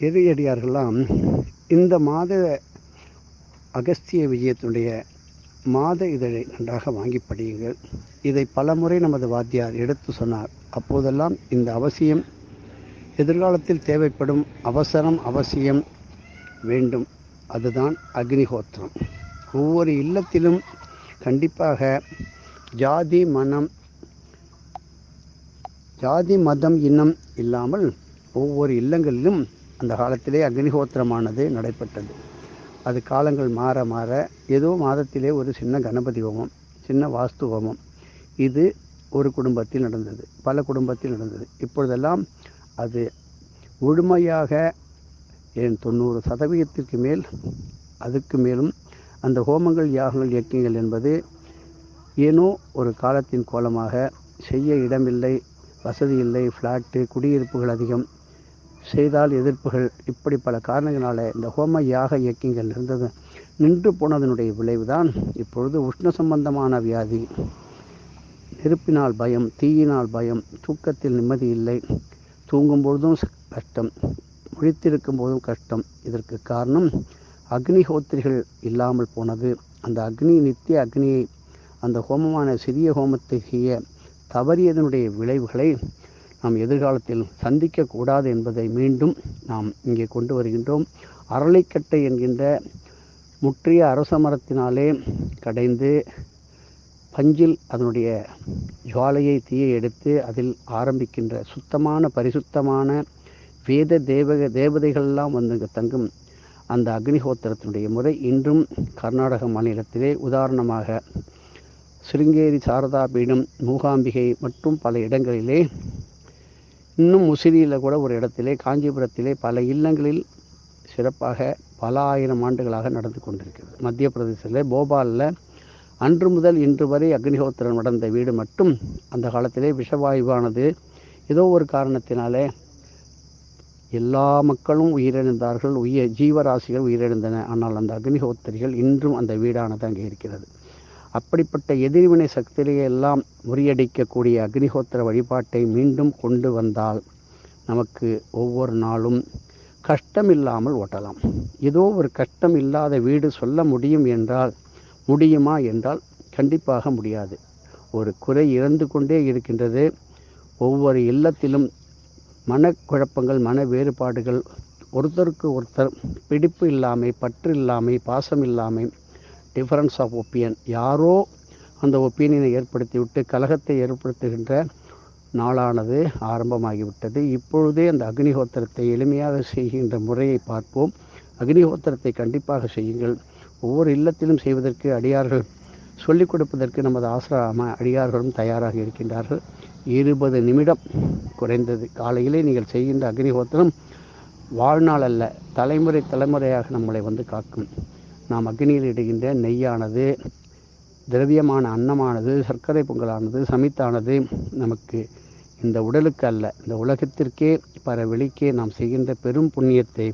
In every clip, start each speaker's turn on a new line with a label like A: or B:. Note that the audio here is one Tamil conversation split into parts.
A: இறையடியார்கள்லாம் இந்த மாத அகஸ்திய விஜயத்தினுடைய மாத இதழை நன்றாக வாங்கி படியுங்கள். இதை பலமுறை நமது வாத்தியார் எடுத்து சொன்னார். அப்போதெல்லாம் இந்த அவசியம் எதிர்காலத்தில் தேவைப்படும் அவசரம் அவசியம் வேண்டும். அதுதான் அக்னிஹோத்திரம். ஒவ்வொரு இல்லத்திலும் கண்டிப்பாக ஜாதி மனம் ஜாதி மதம் இனம் இல்லாமல் ஒவ்வொரு இல்லங்களிலும் அந்த காலத்திலே அக்னிஹோத்திரமானது நடைபெற்றது. அது காலங்கள் மாற மாற ஏதோ மாதத்திலே ஒரு சின்ன கணபதி ஹோமம் சின்ன வாஸ்து ஹோமம் இது ஒரு குடும்பத்தில் நடந்தது பல குடும்பத்தில் நடந்தது. இப்பொழுதெல்லாம் அது முழுமையாக ஏன் தொண்ணூறு சதவீதத்திற்கு மேல் அதுக்கு மேலும் அந்த ஹோமங்கள் யாகங்கள் இயக்கங்கள் என்பது ஏனோ ஒரு காலத்தின் கோலமாக செய்ய இடமில்லை வசதி இல்லை ஃப்ளாட்டு குடியிருப்புகள் அதிகம். செய்தால் எதிர்ப்புகள் இப்படி பல காரணங்களால் இந்த ஹோம யாக இயக்கங்கள் இருந்தது. நின்று போனதனுடைய விளைவுதான் இப்பொழுது உஷ்ண சம்பந்தமான வியாதி. நெருப்பினால் பயம் தீயினால் பயம் தூக்கத்தில் நிம்மதி இல்லை. தூங்கும் பொழுதும் கஷ்டம். முழித்திருக்கும் போதும் கஷ்டம். இதற்கு காரணம் அக்னிஹோத்திரிகள் இல்லாமல் போனது. அந்த அக்னி நித்திய அக்னியை அந்த ஹோமமான சிறிய ஹோமத்தை செய்ய தவறியதனுடைய விளைவுகளை நாம் எதிர்காலத்தில் சந்திக்கக்கூடாது என்பதை மீண்டும் நாம் இங்கே கொண்டு வருகின்றோம். அரளிக்கட்டை என்கின்ற முற்றிய அரச மரத்தினாலே கடைந்து பஞ்சில் அதனுடைய ஜுவாலையை தீயை எடுத்து அதில் ஆரம்பிக்கின்ற சுத்தமான பரிசுத்தமான வேத தேவக தேவதைகள்லாம் வந்து இங்கே தங்கும் அந்த அக்னிஹோத்திரத்தினுடைய முறை இன்றும் கர்நாடக மாநிலத்திலே உதாரணமாக சிருங்கேரி சாரதா பீடம் மூகாம்பிகை மற்றும் பல இடங்களிலே இன்னும் முசிறியில் கூட ஒரு இடத்திலே காஞ்சிபுரத்திலே பல இல்லங்களில் சிறப்பாக பல ஆயிரம் ஆண்டுகளாக நடந்து கொண்டிருக்கிறது. மத்திய பிரதேசத்தில் போபாலில் அன்று முதல் இன்று வரை அக்னிஹோத்திரம் நடந்த வீடு மட்டும் அந்த காலத்திலே விஷவாயுவானது. ஏதோ ஒரு காரணத்தினாலே எல்லா மக்களும் உயிரிழந்தார்கள் உயிர் ஜீவராசிகள் உயிரிழந்தன. ஆனால் அந்த அக்னிஹோத்திரிகள் இன்றும் அந்த வீடானது அங்கே இருக்கிறது. அப்படிப்பட்ட எதிர்வினை சக்தியை எல்லாம் முறியடிக்கக்கூடிய அக்னிஹோத்திர வழிபாட்டை மீண்டும் கொண்டு வந்தால் நமக்கு ஒவ்வொரு நாளும் கஷ்டம் இல்லாமல் ஓட்டலாம். ஏதோ ஒரு கஷ்டம் இல்லாத வீடு சொல்ல முடியும் என்றால் முடியுமா என்றால் கண்டிப்பாக முடியாது. ஒரு குறை இறந்து கொண்டே இருக்கின்றது. ஒவ்வொரு இல்லத்திலும் மனக்குழப்பங்கள் மன வேறுபாடுகள் ஒருத்தருக்கு ஒருத்தர் பிடிப்பு இல்லாமை பற்று இல்லாமை பாசம் இல்லாமை டிஃபரன்ஸ் ஆஃப் ஒப்பீனியன் யாரோ அந்த ஒப்பீனியனை ஏற்படுத்திவிட்டு கலகத்தை ஏற்படுத்துகின்ற நாளானது ஆரம்பமாகிவிட்டது. இப்பொழுதே அந்த அக்னிஹோத்திரத்தை எளிமையாக செய்கின்ற முறையை பார்ப்போம். அக்னிஹோத்திரத்தை கண்டிப்பாக செய்யுங்கள். ஒவ்வொரு இல்லத்திலும் செய்வதற்கு அடியார்கள் சொல்லிக் கொடுப்பதற்கு நமது ஆசிரம அடியார்களும் தயாராக இருக்கின்றார்கள். இருபது நிமிடம் குறைந்தது. காலையிலே நீங்கள் செய்கின்ற அக்னிஹோத்திரம் வாழ்நாள் அல்ல தலைமுறை தலைமுறையாக நம்மளை வந்து காக்கும். நாம் அக்னியில் இடுகின்ற நெய்யானது திரவியமான அன்னமானது சர்க்கரை பொங்கலானது சமித்தானது நமக்கு இந்த உடலுக்கு அல்ல. இந்த உலகத்திற்கே பர வெளிக்கே நாம் செய்கின்ற பெரும் புண்ணியத்தை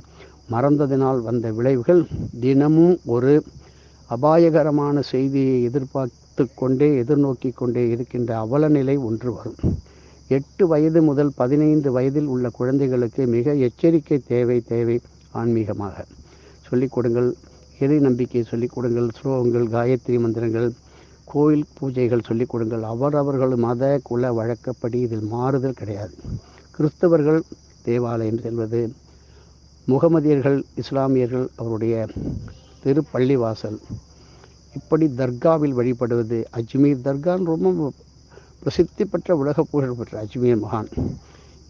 A: மறந்ததினால் வந்த விளைவுகள் தினமும் ஒரு அபாயகரமான செய்தியை எதிர்பார்த்து கொண்டே எதிர்நோக்கி கொண்டே இருக்கின்ற அவலநிலை ஒன்று வரும். எட்டு வயது முதல் பதினைந்து வயதில் உள்ள குழந்தைகளுக்கு மிக எச்சரிக்கை தேவை தேவை ஆன்மீகமாக. சொல்லிக் கொடுங்கள். இறை நம்பிக்கை சொல்லிக் கொடுங்கள் ஸ்லோகங்கள் காயத்ரி மந்திரங்கள் கோயில் பூஜைகள் சொல்லிக் கொடுங்கள். அவரவர்கள் மத குல வழக்கப்படி இதில் மாறுதல் கிடையாது. கிறிஸ்தவர்கள் தேவாலயம் செல்வது முகமதியர்கள் இஸ்லாமியர்கள் அவருடைய திருப்பள்ளிவாசல் இப்படி தர்காவில் வழிபடுவது அஜ்மீர் தர்கான்னு ரொம்ப பிரசித்தி பெற்ற உலக புகழ் பெற்ற அஜ்மீர் மகான்.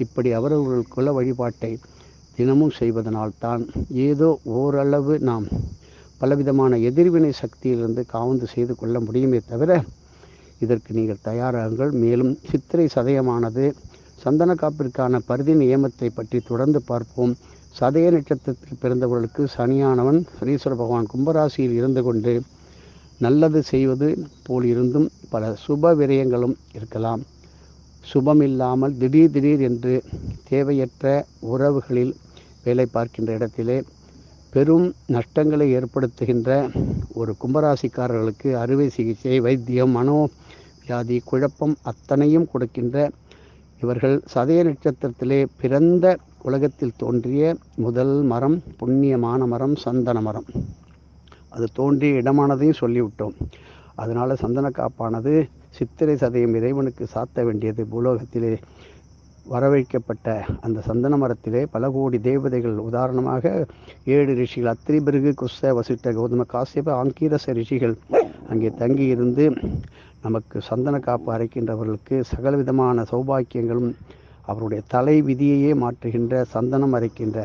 A: இப்படி அவரவர்கள் குல வழிபாட்டை தினமும் செய்வதனால் தான் ஏதோ ஓரளவு நாம் பலவிதமான எதிர்வினை சக்தியிலிருந்து காவந்து செய்து கொள்ள முடியுமே தவிர இதற்கு நீங்கள் தயாராகுங்கள். மேலும் சித்திரை சதயமானது சந்தன காப்பிற்கான பருதி நியமத்தை பற்றி தொடர்ந்து பார்ப்போம். சதய நட்சத்திரத்தில் பிறந்தவர்களுக்கு சனியானவன் சனீஸ்வர பகவான் கும்பராசியில் இருந்து கொண்டு நல்லது செய்வது போல் இருந்தும் பல சுப விரயங்களும் இருக்கலாம். சுபம் இல்லாமல் திடீர் திடீர் என்று தேவையற்ற உறவுகளில் வேலை பார்க்கின்ற இடத்திலே பெரும் நஷ்டங்களை ஏற்படுத்துகின்ற ஒரு கும்பராசிக்காரர்களுக்கு அறுவை சிகிச்சை வைத்தியம் மனோ வியாதி குழப்பம் அத்தனையும் கொடுக்கின்ற இவர்கள் சதய நட்சத்திரத்திலே பிறந்த உலகத்தில் தோன்றிய முதல் மரம் புண்ணியமான மரம் சந்தன மரம். அது தோன்றிய இடமானதையும் சொல்லிவிட்டோம். அதனால் சந்தன காப்பானது சித்திரை சதயம் இறைவனுக்கு சாத்த வேண்டியது பூலோகத்திலே. வரவழைக்கப்பட்ட அந்த சந்தன மரத்திலே பல கோடி தேவதைகள் உதாரணமாக ஏழு ரிஷிகள் அத்திரிபிருகு குஸ்த வசித்த வசிட்ட கௌதம காசியப ஆங்கீரச ரிஷிகள் அங்கே தங்கி இருந்து நமக்கு சந்தன காப்பு அரைக்கின்றவர்களுக்கு சகல விதமான சௌபாக்கியங்களும் அவருடைய தலை விதியையே மாற்றுகின்ற சந்தனம் அரைக்கின்ற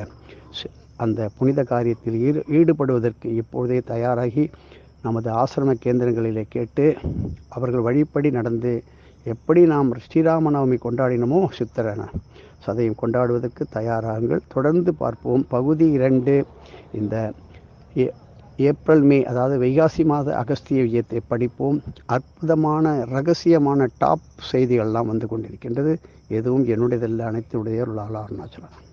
A: அந்த புனித காரியத்தில் ஈடு ஈடுபடுவதற்கு இப்பொழுதே தயாராகி நமது ஆசிரம கேந்திரங்களிலே கேட்டு அவர்கள் வழிப்படி நடந்து எப்படி நாம் ஸ்ரீராமநவமி கொண்டாடினோமோ சித்திரன சதையும் கொண்டாடுவதற்கு தயாராகுங்கள். தொடர்ந்து பார்ப்போம். பகுதி இரண்டு இந்த ஏ- ஏப்ரல் மே அதாவது வைகாசி மாத அகஸ்திய விஜயத்தை படிப்போம். அற்புதமான ரகசியமான டாப் செய்திகள்லாம் வந்து கொண்டிருக்கின்றது. எதுவும் என்னுடையதல்ல அனைத்துடைய அருளாளர் அருணாச்சலம்